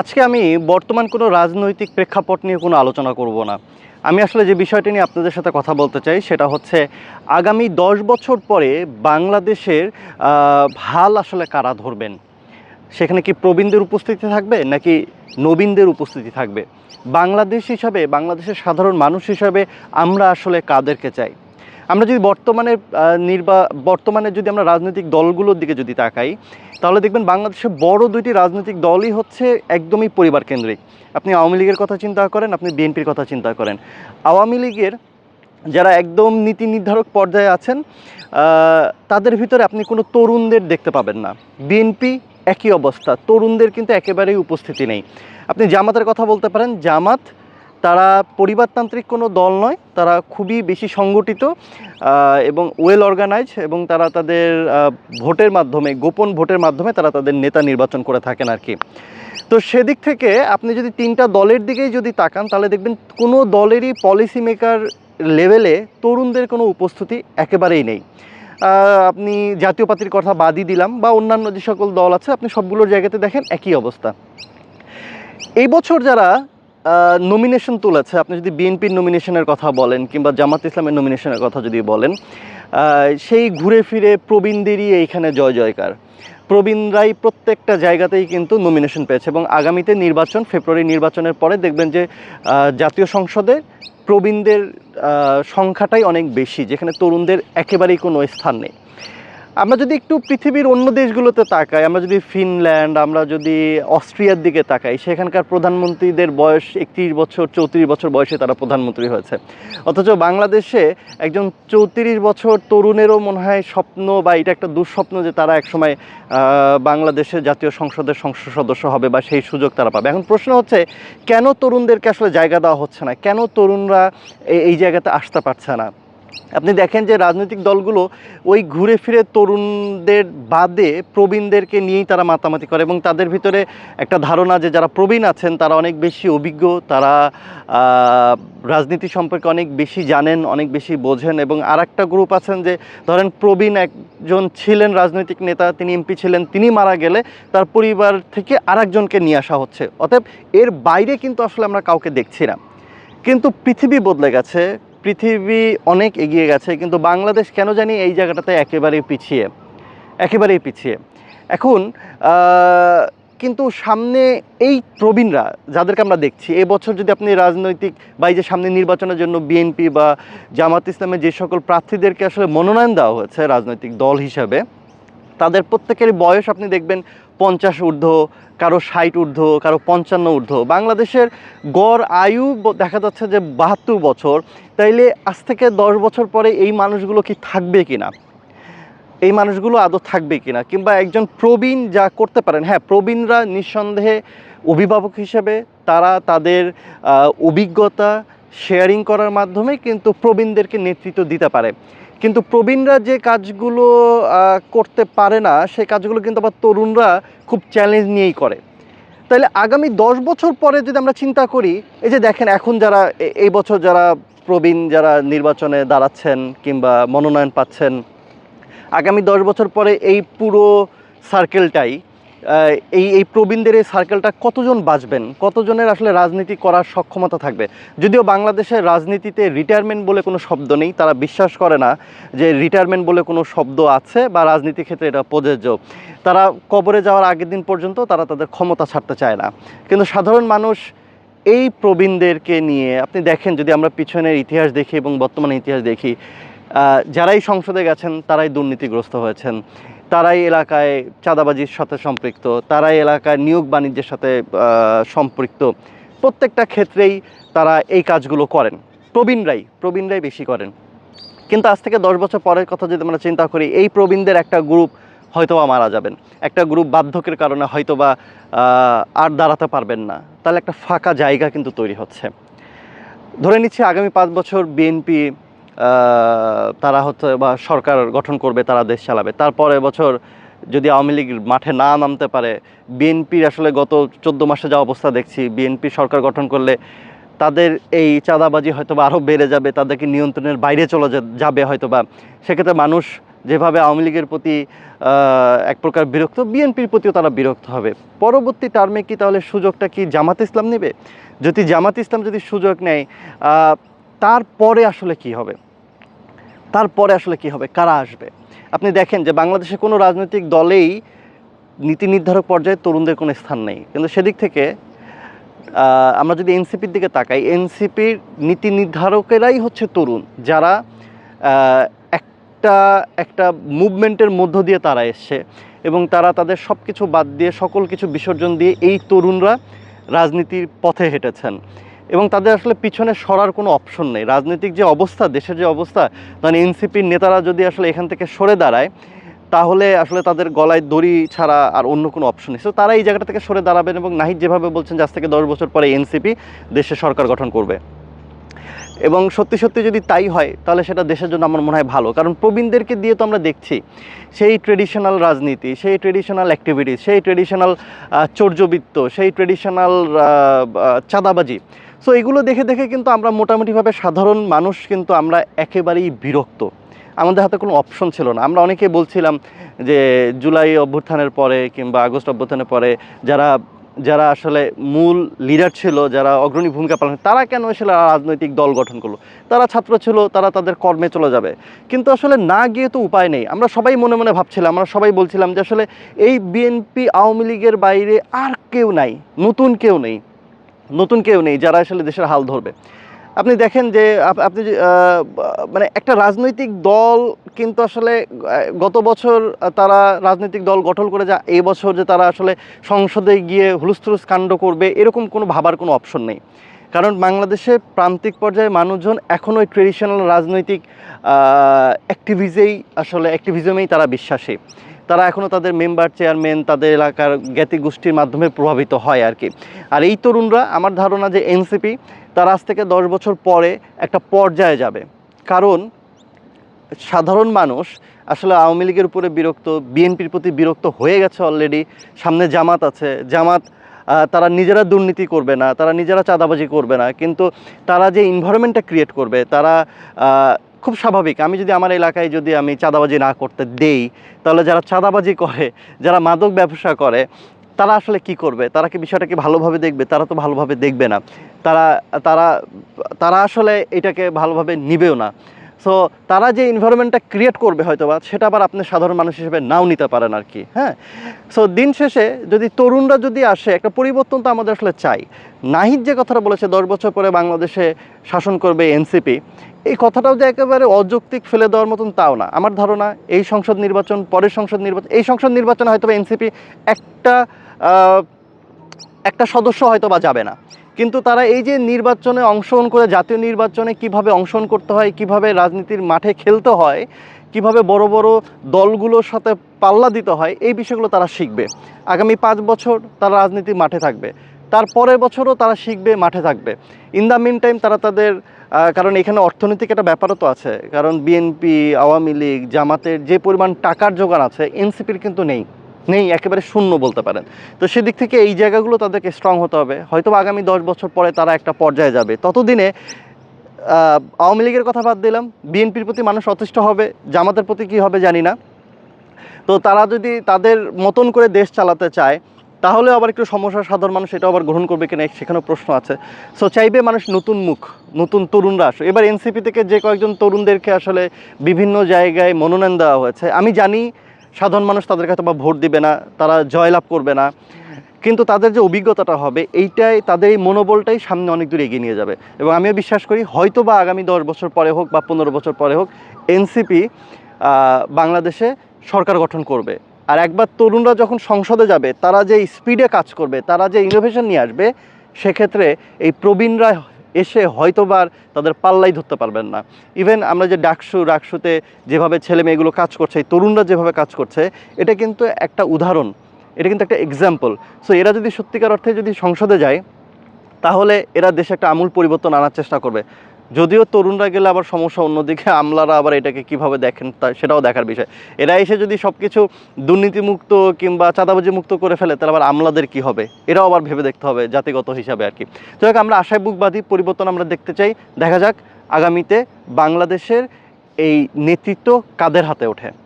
আজকে আমি বর্তমান কোনো রাজনৈতিক প্রেক্ষাপট নিয়ে কোনো আলোচনা করব না। আমি আসলে যে বিষয়টি নিয়ে আপনাদের সাথে কথা বলতে চাই, সেটা হচ্ছে আগামী দশ বছর পরে বাংলাদেশের হাল আসলে কারা ধরবেন? সেখানে কি প্রবীণদের উপস্থিতি থাকবে নাকি নবীনদের উপস্থিতি থাকবে? বাংলাদেশ হিসাবে, বাংলাদেশের সাধারণ মানুষ হিসাবে আমরা আসলে কাদেরকে চাই? আমরা যদি বর্তমানে নির্বা, বর্তমানে যদি আমরা রাজনৈতিক দলগুলোর দিকে যদি তাকাই, তাহলে দেখবেন বাংলাদেশের বড় দুইটি রাজনৈতিক দলই হচ্ছে একদমই পরিবার কেন্দ্রিক। আপনি আওয়ামী লীগের কথা চিন্তা করেন, আপনি বিএনপির কথা চিন্তা করেন। আওয়ামী লীগের যারা একদম নীতি নির্ধারক পর্যায়ে আছেন তাদের ভিতরে আপনি কোনো তরুণদের দেখতে পাবেন না। বিএনপি একই অবস্থা, তরুণদের কিন্তু একেবারেই উপস্থিতি নেই। আপনি জামাতের কথা বলতে পারেন, জামাত তারা পরিবারতান্ত্রিক কোনো দল নয়, তারা খুবই বেশি সংগঠিত এবং ওয়েল অর্গানাইজ এবং তারা তাদের ভোটের মাধ্যমে, গোপন ভোটের মাধ্যমে তারা তাদের নেতা নির্বাচন করে থাকেন আর কি। তো সেদিক থেকে আপনি যদি তিনটা দলের দিকেই যদি তাকান, তাহলে দেখবেন কোনো দলেরই পলিসি মেকার লেভেলে তরুণদের কোনো উপস্থিতি একেবারেই নেই। আপনি জাতীয় পার্টির কথা বাদই দিলাম, বা অন্যান্য যে সকল দল আছে, আপনি সবগুলোর জায়গাতে দেখেন একই অবস্থা। এই বছর যারা নমিনেশন তুলেছে। আপনি যদি বিএনপির নমিনেশনের কথা বলেন কিংবা জামাত ইসলামের নমিনেশনের কথা যদি বলেন সেই ঘুরে ফিরে প্রবীণদেরই এইখানে জয় জয়কার। প্রবীণরাই প্রত্যেকটা জায়গাতেই কিন্তু নমিনেশন পেয়েছে এবং আগামীতে নির্বাচন ফেব্রুয়ারি নির্বাচনের পরে দেখবেন যে জাতীয় সংসদে প্রবীণদের সংখ্যাটাই অনেক বেশি, যেখানে তরুণদের একেবারেই কোনো স্থান নেই। আমরা যদি একটু পৃথিবীর অন্য দেশগুলোতে তাকাই, আমরা যদি ফিনল্যান্ড, আমরা যদি অস্ট্রিয়ার দিকে তাকাই, সেখানকার প্রধানমন্ত্রীদের বয়স একত্রিশ বছর, চৌত্রিশ বছর বয়সে তারা প্রধানমন্ত্রী হয়েছে। অথচ বাংলাদেশে একজন চৌত্রিশ বছর তরুণেরও মনে হয় স্বপ্ন বা এটা একটা দুঃস্বপ্ন যে তারা একসময় বাংলাদেশের জাতীয় সংসদের সংসদ সদস্য হবে বা সেই সুযোগ তারা পাবে। এখন প্রশ্ন হচ্ছে, কেন তরুণদেরকে আসলে জায়গা দেওয়া হচ্ছে না? কেন তরুণরা এই জায়গাতে আসতে পারছে না? আপনি দেখেন যে রাজনৈতিক দলগুলো ওই ঘুরে ফিরে তরুণদের বাদে প্রবীণদেরকে নিয়েই তারা মাতামাতি করে এবং তাদের ভিতরে একটা ধারণা যে যারা প্রবীণ আছেন, তারা অনেক বেশি অভিজ্ঞ, তারা রাজনীতি সম্পর্কে অনেক বেশি জানেন, অনেক বেশি বোঝেন এবং আর একটা গ্রুপ আছেন যে ধরেন প্রবীণ একজন ছিলেন রাজনৈতিক নেতা, তিনি এমপি ছিলেন, তিনি মারা গেলে তার পরিবার থেকে আরেকজনকে নিয়ে আসা হচ্ছে। অতএব এর বাইরে কিন্তু আসলে আমরা কাউকে দেখছি না। কিন্তু পৃথিবী বদলে গেছে পৃথিবী অনেক এগিয়ে গেছে, কিন্তু বাংলাদেশ কেন জানি এই জায়গাটাতে একেবারেই পিছিয়ে একেবারেই পিছিয়ে। এখন কিন্তু সামনে এই প্রবীণরা যাদেরকে আমরা দেখছি এবছর যদি আপনি রাজনৈতিক বা এই যে সামনে নির্বাচনের জন্য বিএনপি বা জামাত ইসলামের যে সকল প্রার্থীদেরকে আসলে মনোনয়ন দেওয়া হয়েছে রাজনৈতিক দল হিসাবে, তাদের প্রত্যেকের বয়স আপনি দেখবেন পঞ্চাশ ঊর্ধ্ব, কারও ষাট ঊর্ধ্ব, কারও পঞ্চান্ন ঊর্ধ্ব। বাংলাদেশের গড় আয়ু দেখা যাচ্ছে যে বাহাত্তর বছর। তাইলে আজ থেকে দশ বছর পরে এই মানুষগুলো কি থাকবে কি না এই মানুষগুলো আদৌ থাকবে কি না কিংবা একজন প্রবীণ যা করতে পারেন হ্যাঁ প্রবীণরা নিঃসন্দেহে অভিভাবক হিসেবে তারা তাদের অভিজ্ঞতা শেয়ারিং করার মাধ্যমে কিন্তু প্রবীণদেরকে নেতৃত্ব দিতে পারে। কিন্তু প্রবীণরা যে কাজগুলো করতে পারে না, সেই কাজগুলো কিন্তু আবার তরুণরা খুব চ্যালেঞ্জ নিয়েই করে। তাহলে আগামী দশ বছর পরে যদি আমরা চিন্তা করি, এই যে দেখেন এখন যারা এই বছর যারা প্রবীণ, যারা নির্বাচনে দাঁড়াচ্ছেন কিংবা মনোনয়ন পাচ্ছেন, আগামী দশ বছর পরে এই পুরো সার্কেলটাই এই এই প্রবীণদের এই সার্কেলটা কতজন বাঁচবেন? কতজনের আসলে রাজনীতি করার সক্ষমতা থাকবে? যদিও বাংলাদেশের রাজনীতিতে রিটায়ারমেন্ট বলে কোনো শব্দ নেই, তারা বিশ্বাস করে না যে রিটায়ারমেন্ট বলে কোনো শব্দ আছে বা রাজনীতি ক্ষেত্রে এটা প্রযোজ্য। তারা কবরে যাওয়ার আগের দিন পর্যন্ত তারা তাদের ক্ষমতা ছাড়তে চায় না। কিন্তু সাধারণ মানুষ এই প্রবীণদেরকে নিয়ে, আপনি দেখেন যদি আমরা পিছনের ইতিহাস দেখি এবং বর্তমানে ইতিহাস দেখি যারাই সংসদে গেছেন তারাই দুর্নীতিগ্রস্ত হয়েছেন। তারাই এলাকায় চাঁদাবাজির সাথে সম্পৃক্ত, তারাই এলাকায় নিয়োগ বাণিজ্যের সাথে সম্পৃক্ত। প্রত্যেকটা ক্ষেত্রেই তারা এই কাজগুলো করেন। প্রবীণরাই প্রবীণরাই বেশি করেন। কিন্তু আজ থেকে দশ বছর পরের কথা যদি আমরা চিন্তা করি, এই প্রবীণদের একটা গ্রুপ হয়তোবা মারা যাবেন। একটা গ্রুপ বার্ধক্যের কারণে হয়তোবা আর দাঁড়াতে পারবেন না। তাহলে একটা ফাঁকা জায়গা কিন্তু তৈরি হচ্ছে। ধরে নিচ্ছি আগামী পাঁচ বছর বিএনপি তারা হচ্ছে বা সরকার গঠন করবে, তারা দেশ চালাবে। তারপরে বছর যদি আওয়ামী লীগ মাঠে না নামতে পারে, বিএনপির আসলে গত চোদ্দ মাসে যা অবস্থা দেখছি, বিএনপি সরকার গঠন করলে তাদের এই চাঁদাবাজি হয়তো বা আরও বেড়ে যাবে, তাদেরকে নিয়ন্ত্রণের বাইরে চলে যাবে হয়তো বা সেক্ষেত্রে মানুষ যেভাবে আওয়ামী লীগের প্রতি এক প্রকার বিরক্ত, বিএনপির প্রতিও তারা বিরক্ত হবে। পরবর্তী টার্মে কি তাহলে সুযোগটা কি জামাত ইসলাম নেবে? যদি জামাত ইসলাম যদি সুযোগ নেয় তারপরে আসলে কি হবে? তারপরে আসলে কি হবে? কারা আসবে? আপনি দেখেন যে বাংলাদেশে কোনো রাজনৈতিক দলেই নীতি নির্ধারক পর্যায়ে তরুণদের কোনো স্থান নেই। কিন্তু সেদিক থেকে আমরা যদি এনসিপির দিকে তাকাই, এনসিপির নীতি নির্ধারকেরাই হচ্ছে তরুণ, যারা একটা একটা মুভমেন্টের মধ্য দিয়ে তারা এসছে এবং তারা তাদের সব কিছু বাদ দিয়ে সকল কিছু বিসর্জন দিয়ে এই তরুণরা রাজনীতির পথে হেঁটেছেন। এবং তাদের আসলে পিছনে সরার কোনো অপশন নেই। রাজনৈতিক যে অবস্থা, দেশের যে অবস্থা মানে এনসিপির নেতারা যদি আসলে এখান থেকে সরে দাঁড়ায়, তাহলে আসলে তাদের গলায় দড়ি ছাড়া আর অন্য কোনো অপশন নেই। তো তারা এই জায়গাটা থেকে সরে দাঁড়াবেন এবং নাহিদ যেভাবে বলছেন, যে আজ থেকে দশ বছর পরে এনসিপি দেশে সরকার গঠন করবে। এবং সত্যি সত্যি যদি তাই হয়, তাহলে সেটা দেশের জন্য আমার মনে হয় ভালো। কারণ প্রবীণদেরকে দিয়ে তো আমরা দেখছি, সেই ট্রেডিশনাল রাজনীতি, সেই ট্রেডিশনাল অ্যাক্টিভিটিস সেই ট্রেডিশনাল চৌর্যবৃত্ত সেই ট্রেডিশনাল চাঁদাবাজি সো এগুলো দেখে দেখে কিন্তু আমরা মোটামুটিভাবে সাধারণ মানুষ কিন্তু আমরা একেবারেই বিরক্ত। আমাদের হাতে কোনো অপশন ছিল না। আমরা অনেকে বলছিলাম যে, জুলাই অভ্যুত্থানের পরে কিংবা আগস্ট অভ্যুত্থানের পরে যারা যারা আসলে মূল লিডার ছিল, যারা অগ্রণী ভূমিকা পালন তারা কেন এসে রাজনৈতিক দল গঠন করল? তারা ছাত্র ছিল, তারা তাদের কর্মে চলে যাবে। কিন্তু আসলে না গিয়ে তো উপায় নেই। আমরা সবাই মনে মনে ভাবছিলাম, আমরা সবাই বলছিলাম যে, আসলে এই বিএনপি আওয়ামী লীগের বাইরে আর কেউ নাই, নতুন কেউ নেই। নতুন কেউ নেই যারা আসলে দেশের হাল ধরবে। আপনি দেখেন যে আপনি মানে একটা রাজনৈতিক দল কিন্তু আসলে গত বছর তারা রাজনৈতিক দল গঠন করে যা, এই বছর যে তারা আসলে সংসদে গিয়ে হুলস্থুলুস কাণ্ড করবে, এরকম কোনো ভাবার কোনো অপশন নেই। কারণ বাংলাদেশে প্রান্তিক পর্যায়ে মানুষজন এখনও ওই ট্রেডিশনাল রাজনৈতিক অ্যাক্টিভিজেই আসলে অ্যাক্টিভিজমেই তারা বিশ্বাসী। তারা এখনও তাদের মেম্বার, চেয়ারম্যান, তাদের এলাকার জ্ঞাতি গোষ্ঠীর মাধ্যমে প্রভাবিত হয় আর কি। আর এই তরুণরা, আমার ধারণা যে এনসিপি, তারা আজ থেকে দশ বছর পরে একটা পর্যায়ে যাবে। কারণ সাধারণ মানুষ আসলে আওয়ামী লীগের উপরে বিরক্ত, বিএনপির প্রতি বিরক্ত হয়ে গেছে অলরেডি সামনে জামাত আছে। জামাত তারা নিজেরা দুর্নীতি করবে না, তারা নিজেরা চাঁদাবাজি করবে না, কিন্তু তারা যে ইনভায়রনমেন্টটা ক্রিয়েট করবে, তারা খুব স্বাভাবিক। আমি যদি আমার এলাকায় যদি আমি চাঁদাবাজি না করতে দেই, তাহলে যারা চাঁদাবাজি করে, যারা মাদক ব্যবসা করে, তারা আসলে কি করবে? তারা কি বিষয়টাকে ভালোভাবে দেখবে? তারা তো ভালোভাবে দেখবে না। তারা তারা তারা আসলে এটাকে ভালোভাবে নিবেও না। সো তারা যে এনভায়রনমেন্টটা ক্রিয়েট করবে হয়তো বা সেটা আবার আপনি সাধারণ মানুষ হিসেবে নাও নিতে পারেন আর কি হ্যাঁ? সো দিন শেষে যদি তরুণরা যদি আসে, একটা পরিবর্তন তো আমাদের আসলে চাই। নাহিদ যে কথাটা বলেছে, দশ বছর পরে বাংলাদেশে শাসন করবে এনসিপি, এই কথাটাও যে একেবারে অযৌক্তিক ফেলে দেওয়ার মতন তাও না। আমার ধারণা, এই সংসদ নির্বাচন, পরের সংসদ নির্বাচন, এই সংসদ নির্বাচনে হয়তো এনসিপি একটা একটা সদস্য হয়তো বা যাবে না। কিন্তু তারা এই যে নির্বাচনে অংশগ্রহণ করে, জাতীয় নির্বাচনে কীভাবে অংশগ্রহণ করতে হয়, কীভাবে রাজনীতির মাঠে খেলতে হয়, কীভাবে বড় বড় দলগুলোর সাথে পাল্লা দিতে হয়, এই বিষয়গুলো তারা শিখবে। আগামী পাঁচ বছর তারা রাজনীতির মাঠে থাকবে। তার পরের বছরও তারা শিখবে, মাঠে থাকবে। ইন দ্য মিন টাইম তারা তাদের কারণ এখানে অর্থনৈতিক একটা ব্যাপারও তো আছে। কারণ বিএনপি আওয়ামী লীগ, জামাতের যে পরিমাণ টাকার যোগান আছে এনসিপির কিন্তু নেই। নেই, একেবারে শূন্য বলতে পারেন। তো সেদিক থেকে এই জায়গাগুলো তাদেরকে স্ট্রং হতে হবে। হয়তো আগামী দশ বছর পরে তারা একটা পর্যায়ে যাবে। ততদিনে আওয়ামী লীগের কথা বাদ দিলাম। বিএনপির প্রতি মানুষ অতিষ্ঠ হবে। জামাতের প্রতি কী হবে জানি না। তো তারা যদি তাদের মতন করে দেশ চালাতে চায়, তাহলে আবার একটু সমস্যা সাধারণ মানুষ এটা আবার গ্রহণ করবে কিনা সেখানেও প্রশ্ন আছে। সো চাইবে মানুষ নতুন মুখ, নতুন তরুণরা আসে এবার এনসিপি থেকে যে কয়েকজন তরুণদেরকে আসলে বিভিন্ন জায়গায় মনোনয়ন দেওয়া হয়েছে, আমি জানি সাধারণ মানুষ তাদেরকে হয়তো বা ভোট দিবে না, তারা জয়লাভ করবে না। কিন্তু তাদের যে অভিজ্ঞতাটা হবে, এইটাই তাদের এই মনোবলটাই সামনে অনেক দূর এগিয়ে নিয়ে যাবে। এবং আমিও বিশ্বাস করি হয়তো বা আগামী দশ বছর পরে হোক বা পনেরো বছর পরে হোক, এনসিপি বাংলাদেশে সরকার গঠন করবে। আর একবার তরুণরা যখন সংসদে যাবে, তারা যে স্পিডে কাজ করবে, তারা যে ইনোভেশন নিয়ে আসবে, সেক্ষেত্রে এই প্রবীণরা এসে হয়তোবার তাদের পাল্লাই ধরতে পারবেন না। ইভেন আমরা যে ডাকসু ডাকসুতে যেভাবে ছেলে মেয়েগুলো কাজ করছে তরুণরা যেভাবে কাজ করছে, এটা কিন্তু একটা উদাহরণ, এটা কিন্তু একটা এক্সাম্পল সো এরা যদি সত্যিকার অর্থে যদি সংসদে যায়, তাহলে এরা দেশে একটা আমূল পরিবর্তন আনার চেষ্টা করবে। যদিও তরুণরা গেলে আবার সমস্যা, অন্যদিকে আমলারা আবার এটাকে কীভাবে দেখেন তা সেটাও দেখার বিষয়। এরা এসে যদি সব কিছু দুর্নীতিমুক্ত কিংবা চাঁদাবাজি মুক্ত করে ফেলে, তাহলে আবার আমলাদের কি হবে? এরাও আবার ভেবে দেখতে হবে জাতিগত হিসাবে আর কি। তো আমরা আশায় বুকবাদী পরিবর্তন আমরা দেখতে চাই। দেখা যাক আগামীতে বাংলাদেশের এই নেতৃত্ব কাদের হাতে ওঠে।